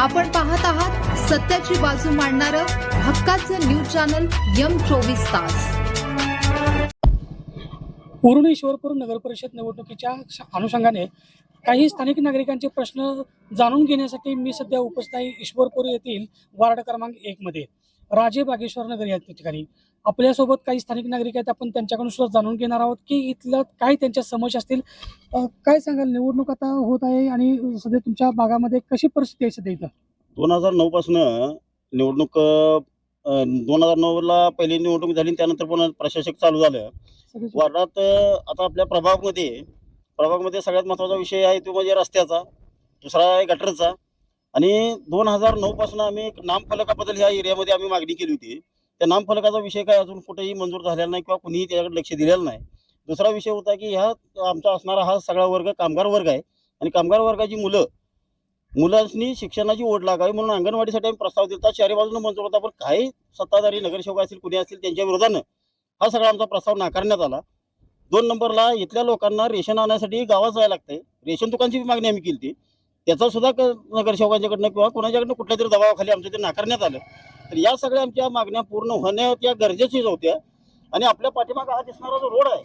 आपण पाहत आहात सत्याची बाजू मांडणारं हक्काचं न्यूज चॅनल यम चोवीस तास. उरुण ईश्वरपूर नगर परिषद निवडणुकीच्या अनुषंगाने काही स्थानिक नागरिकांचे प्रश्न जाणून घेण्यासाठी मी सध्या उपस्थित आहे. ईश्वरपूर येथील वार्ड क्रमांक एक मध्ये. राजे बागेश्वर नगर या ठिकाणी. आपल्यासोबत काही स्थानिक नागरिक आहेत आपण त्यांच्याकडून सुद्धा जाणून घेणार आहोत की इथलं काय त्यांच्या समस्या असतील. काय सांगाल निवडणूक आता होत आहे आणि सध्या तुमच्या भागामध्ये कशी परिस्थिती आहे सध्या इथं? दोन हजार नऊ पासून निवडणूक दोन हजार नऊ ला पहिली निवडणूक झाली त्यानंतर पुन्हा प्रशासक चालू झालं. वार्डात आता आपल्या प्रभागमध्ये प्रभागमध्ये सगळ्यात महत्त्वाचा विषय आहे तो म्हणजे रस्त्याचा दुसरा आहे गटरचा. आणि दोन हजार नऊ पासून आम्ही एक नामफलकाबद्दल ह्या एरियामध्ये आम्ही मागणी केली होती. त्या नामफलकाचा विषय काय अजून कुठेही मंजूर झालेला नाही किंवा कुणीही त्याच्याकडे लक्ष दिलेलं नाही. दुसरा विषय होता की ह्या आमचा असणारा हा सगळा वर्ग कामगार वर्ग आहे. आणि कामगार वर्गाची मुलं मुलांनी शिक्षणाची ओढ लागावी म्हणून अंगणवाडीसाठी आम्ही प्रस्ताव दिला चारी बाजूने मंजूर होता पण काही सत्ताधारी नगरसेवक असतील कुणी असतील त्यांच्या विरोधानं हा सगळा आमचा प्रस्ताव नाकारण्यात आला. दोन नंबरला इथल्या लोकांना रेशन आणण्यासाठी गावात जायला लागतंय. रेशन दुकानची मागणी आम्ही केली होती. त्याचा सुद्धा क- नगरसेवकांच्याकडनं किंवा कोणाच्याकडनं कुठल्या तरी दबावाखाली आमचं ते नाकारण्यात आलं. तर या सगळ्या आमच्या मागण्या पूर्ण होण्या त्या गरजेचीच होत्या. आणि आपल्या पाठीमागं हा दिसणारा जो रोड आहे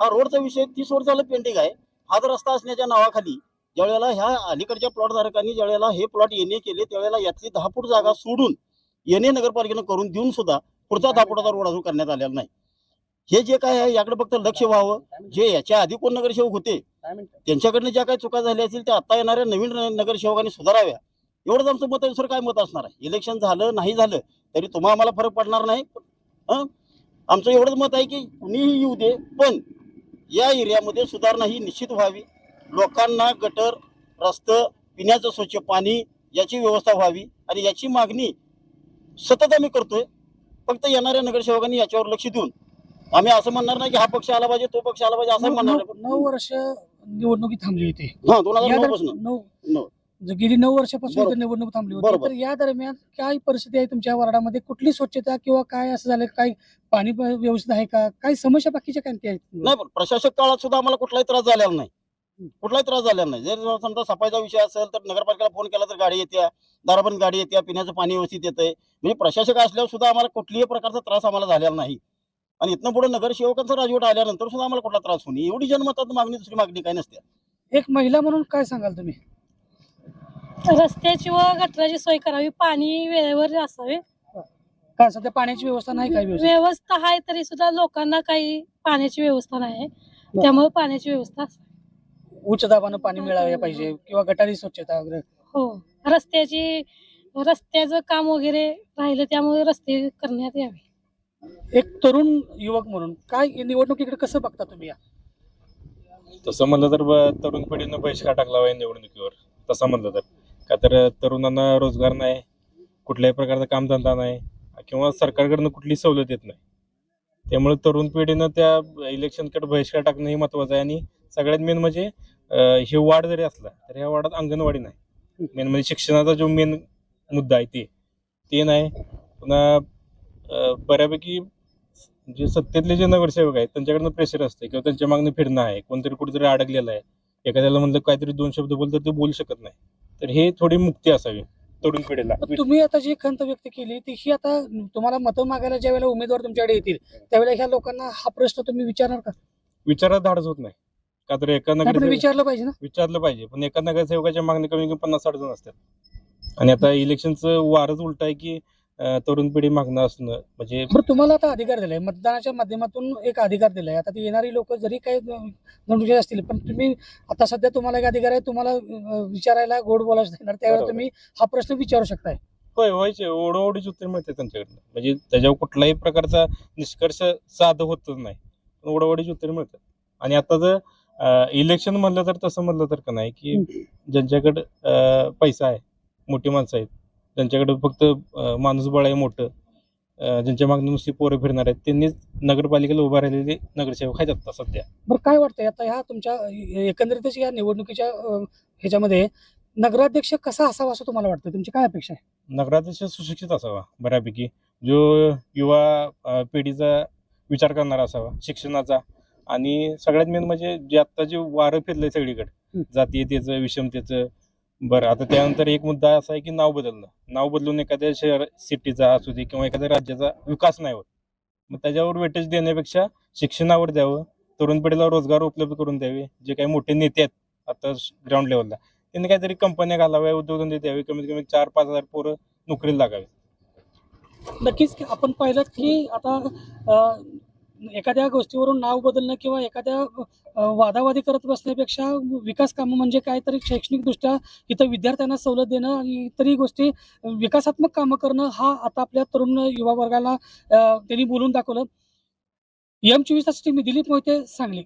हा रोडचा विषय तीस वर्ष झालं पेंटिंग आहे. हाच रस्ता असण्याच्या नावाखाली ज्यावेळेला ह्या अलीकडच्या प्लॉट धारकांनी ज्यावेळेला हे प्लॉट येणे केले त्यावेळेला यातली दहा फूट जागा सोडून येणे नगरपालिकेनं करून देऊन सुद्धा पुढचा दहा फुटाचा रोड अजून करण्यात आलेला नाही. हे जे काय आहे याकडे फक्त लक्ष व्हावं. जे याच्या आधी कोण नगरसेवक होते त्यांच्याकडनं ज्या काही चुका झाल्या असतील त्या आता येणाऱ्या नवीन नगरसेवकांनी सुधाराव्या. एवढंच आमचं मत आहे दुसरं काय मत असणार आहे? इलेक्शन झालं नाही झालं तरी तुम्हा आम्हाला फरक पडणार नाही? आमचं एवढंच मत आहे की कुणीही येऊ दे पण या एरियामध्ये सुधारणा ही निश्चित व्हावी. लोकांना गटर रस्तं पिण्याचं स्वच्छ पाणी याची व्यवस्था व्हावी आणि याची मागणी सतत आम्ही करतोय. फक्त येणाऱ्या नगरसेवकांनी याच्यावर लक्ष देऊन. आम्ही असं म्हणणार नाही की हा पक्ष आला पाहिजे तो पक्ष आला पाहिजे असं म्हणणार नऊ वर्ष निवडणुकी थांबली होती. हा दोन हजार या नऊ दर- पासून नऊ नऊ. ज- गेली नऊ वर्षापासून बरोबर. इथं निवडणूक थांबली होती. बरोबर. तर या दरम्यान काय परिस्थिती आहे तुमच्या वार्डामध्ये? कुठली स्वच्छता किंवा काय असं झालं? काय पाणी प- व्यवस्थित आहे का? काय समस्या बाकीच्या काय आहेत? नाही पण प्रशासक काळात सुद्धा आम्हाला कुठलाही त्रास झालेला नाही. कुठलाही त्रास झालेला नाही. जर समजा सफाईचा विषय असेल तर नगरपालिकेला फोन केला तर गाडी येत्या दाराबंद गाडी येत्या पिण्याचं पाणी व्यवस्थित येतंय. म्हणजे प्रशासक असल्यावर सुद्धा आम्हाला कुठल्याही प्रकारचा त्रास आम्हाला झालेला नाही. आणि इथनं पुढे नगरसेवकांचा राजवट आल्यानंतर सुद्धा आम्हाला कुठला त्रास होणे एवढी जनमतात मागणी दुसरी मागणी काय नसते. एक महिला म्हणून काय सांगाल तुम्ही? रस्त्याची व गटराची सोय करावी पाणी वेळेवर असावे. काय सध्या पाण्याची व्यवस्था नाही काय व्यवस्था व्यवस्था आहे तरी सुद्धा लोकांना काही पाण्याची व्यवस्था नाही. त्यामुळे पाण्याची व्यवस्था असावी. उच्च दाबानं पाणी मिळालं पाहिजे किंवा गटारी स्वच्छता वगैरे. हो. रस्त्याची रस्त्याचं काम वगैरे राहिलं त्यामुळे रस्ते करण्यात यावे. एक तरुण युवक म्हणून काय निवडणुकीकडे कसं बघता तुम्ही या? तसं म्हणलं तर ब- तरुण पिढीनं बहिष्कार टाकला आहे निवडणुकीवर? तसं म्हणलं तर. का तर तरुणांना रोजगार नाही कुठल्याही प्रकारचा कामधंदा नाही किंवा सरकारकडनं कुठली सवलत येत नाही. त्यामुळे तरुण पिढीनं त्या इलेक्शनकडे बहिष्कार टाकणं हे महत्त्वाचं आहे. आणि सगळ्यात मेन म्हणजे अं, हे वाढ जरी असला तर ह्या वार्डात अंगणवाडी नाही. मेन म्हणजे शिक्षणाचा जो मेन मुद्दा आहे ते. ते नाही. पुन्हा बऱ्यापैकी जे सत्तेतले जे नगरसेवक आहेत त्यांच्याकडनं प्रेशर असते किंवा त्यांच्या मागणं फिरणं आहे. कोणतरी कुठेतरी अडकलेलं आहे. एखाद्याला म्हणलं काहीतरी दोन शब्द बोललं तर ते बोलू शकत नाही. तर हे थोडी मुक्ती असावी तरुण पिढीला. तुम्ही आता जी खंत व्यक्त केली ती ही आता तुम्हाला मतं मागायला ज्या वेळेला उमेदवार तुमच्याकडे येतील त्यावेळेला ह्या लोकांना हा प्रश्न तुम्ही विचारणार का? विचारात धाडच होत नाही. का तर एका नगर विचारलं पाहिजे ना. विचारलं पाहिजे. पण एका नगरसेवकाच्या मागणी कमी कमी पन्नास साठ जण असतात. आणि आता इलेक्शनचं वारच उलट आहे की तरुण पिढी मागणं असणं म्हणजे बरं तुम्हाला आता अधिकार दिलाय. मतदानाच्या माध्यमातून एक अधिकार दिलाय. आता ती येणारी लोक जरी काही निवडणुकीचे असतील पण तुम्ही आता सध्या तुम्हाला एक अधिकार आहे तुम्हाला विचारायला गोड बोलायचं येणार त्यावेळेला. तुम्ही हा प्रश्न विचारू शकताय. होय व्हायचे ओढोओढीच उत्तर मिळते त्यांच्याकडनं. म्हणजे त्याच्यावर कुठलाही प्रकारचा निष्कर्ष साध होतच नाही. ओढाओढीची उत्तर मिळतात आणि आता जर इलेक्शन म्हणलं तर तसं म्हणलं तर का नाही की ज्यांच्याकडं पैसा आहे मोठी माणसं आहेत ज्यांच्याकडे फक्त अं, माणूसबळ आहे मोठं ज्यांच्या मागणं नुसती पोरं फिरणार आहेत त्यांनीच नगरपालिकेला उभा राहिलेले नगरसेवक आहेत आता सध्या. बरं काय वाटतंय? आता ह्या तुमच्या एकंदरीतच या निवडणुकीच्या ह्याच्यामध्ये नगराध्यक्ष कसा असावा असं तुम्हाला वाटतं तुमची काय अपेक्षा आहे? नगराध्यक्ष सुशिक्षित असावा बऱ्यापैकी. जो युवा पिढीचा विचार करणारा असावा शिक्षणाचा. आणि सगळ्यात मेन म्हणजे जे आत्ता जे वारं फिरलंय सगळीकडे. जातीयतेचं विषमतेचं बरं आता त्यानंतर एक मुद्दा असा आहे की नाव बदलणं. नाव बदलून एखाद्या शहर सिटीचा असू दे किंवा एखाद्या राज्याचा विकास नाही होत. मग त्याच्यावर वेटेज देण्यापेक्षा शिक्षणावर द्यावं तरुण पिढीला रोजगार उपलब्ध करून द्यावे जे काही मोठे नेते आहेत आता ग्राउंड लेवलला त्यांनी काहीतरी कंपन्या घालाव्या उद्योगधंदे द्यावे कमीत कमी चार पाच हजार पोरं नोकरीला लागावे. नक्कीच की आपण पाहिलं की आता एखाद्या गोष्टीवरून नाव बदलणं किंवा एखाद्या वादावादी करत बसण्यापेक्षा विकास कामं म्हणजे काय तरी शैक्षणिकदृष्ट्या इथं विद्यार्थ्यांना सवलत देणं आणि इतरही गोष्टी विकासात्मक कामं करणं हा आता आपल्या तरुण युवा वर्गाला त्यांनी बोलून दाखवलं. एम चोवीस मी दिलीप मोहिते सांगली.